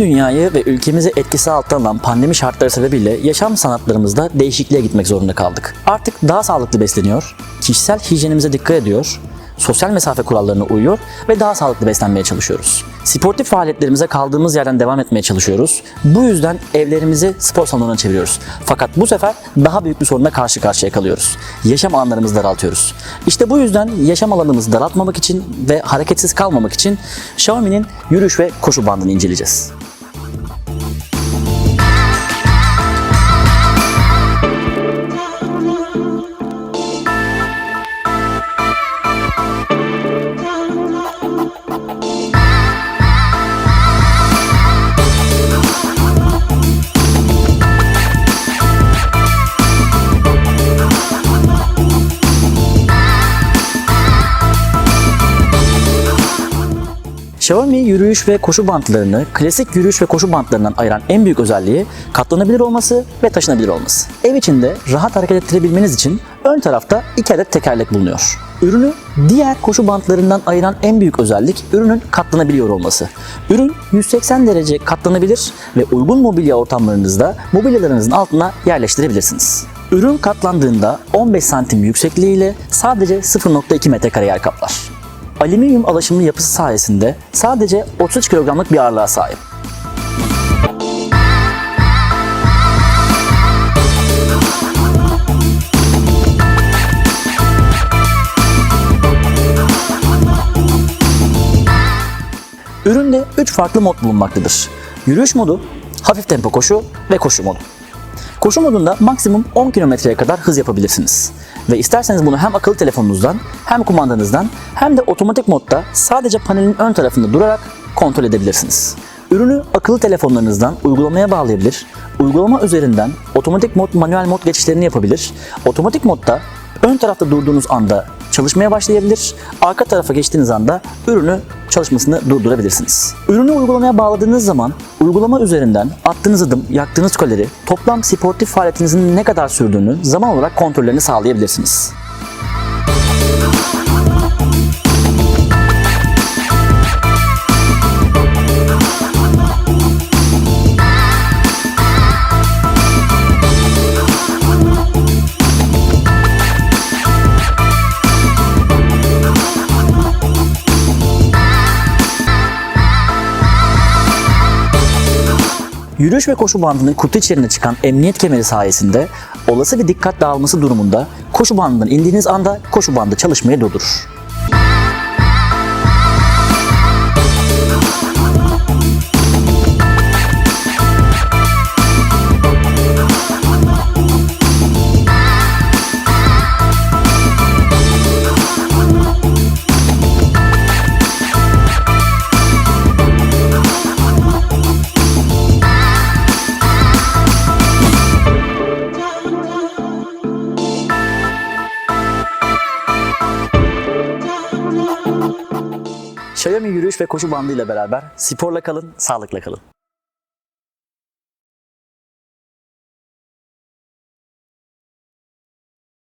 Dünyayı ve ülkemizi etkisi altına alan pandemi şartları sebebiyle yaşam sanatlarımızda değişikliğe gitmek zorunda kaldık. Artık daha sağlıklı besleniyor, kişisel hijyenimize dikkat ediyor, sosyal mesafe kurallarına uyuyor ve daha sağlıklı beslenmeye çalışıyoruz. Sportif faaliyetlerimize kaldığımız yerden devam etmeye çalışıyoruz. Bu yüzden evlerimizi spor salonuna çeviriyoruz. Fakat bu sefer daha büyük bir sorunla karşı karşıya kalıyoruz. Yaşam alanlarımızı daraltıyoruz. İşte bu yüzden yaşam alanımızı daraltmamak için ve hareketsiz kalmamak için Xiaomi'nin yürüyüş ve koşu bandını inceleyeceğiz. Xiaomi yürüyüş ve koşu bantlarını klasik yürüyüş ve koşu bantlarından ayıran en büyük özelliği katlanabilir olması ve taşınabilir olması. Ev içinde rahat hareket ettirebilmeniz için ön tarafta iki adet tekerlek bulunuyor. Ürünü diğer koşu bantlarından ayıran en büyük özellik ürünün katlanabiliyor olması. Ürün 180 derece katlanabilir ve uygun mobilya ortamlarınızda mobilyalarınızın altına yerleştirebilirsiniz. Ürün katlandığında 15 santim yüksekliğiyle sadece 0.2 metrekare yer kaplar alüminyum alaşımlı yapısı sayesinde sadece 33 kilogramlık bir ağırlığa sahip. Üründe 3 farklı mod bulunmaktadır. Yürüyüş modu, hafif tempo koşu ve koşu modu. Koşu modunda maksimum 10 kilometreye kadar hız yapabilirsiniz. Ve isterseniz bunu hem akıllı telefonunuzdan hem kumandanızdan hem de otomatik modda sadece panelin ön tarafında durarak kontrol edebilirsiniz. Ürünü akıllı telefonlarınızdan uygulamaya bağlayabilir, uygulama üzerinden otomatik mod manuel mod geçişlerini yapabilir, otomatik modda ön tarafta durduğunuz anda çalışmaya başlayabilir, arka tarafa geçtiğiniz anda ürünü çalışmasını durdurabilirsiniz. Ürünü uygulamaya bağladığınız zaman uygulama üzerinden attığınız adım, yaktığınız kalori, toplam sportif faaliyetinizin ne kadar sürdüğünü zaman olarak kontrollerini sağlayabilirsiniz. Yürüyüş ve koşu bandının kutu içerisinde çıkan emniyet kemeri sayesinde olası bir dikkat dağılması durumunda koşu bandından indiğiniz anda koşu bandı çalışmayı durdurur. Xiaomi yürüyüş ve koşu bandı ile beraber sporla kalın, sağlıkla kalın.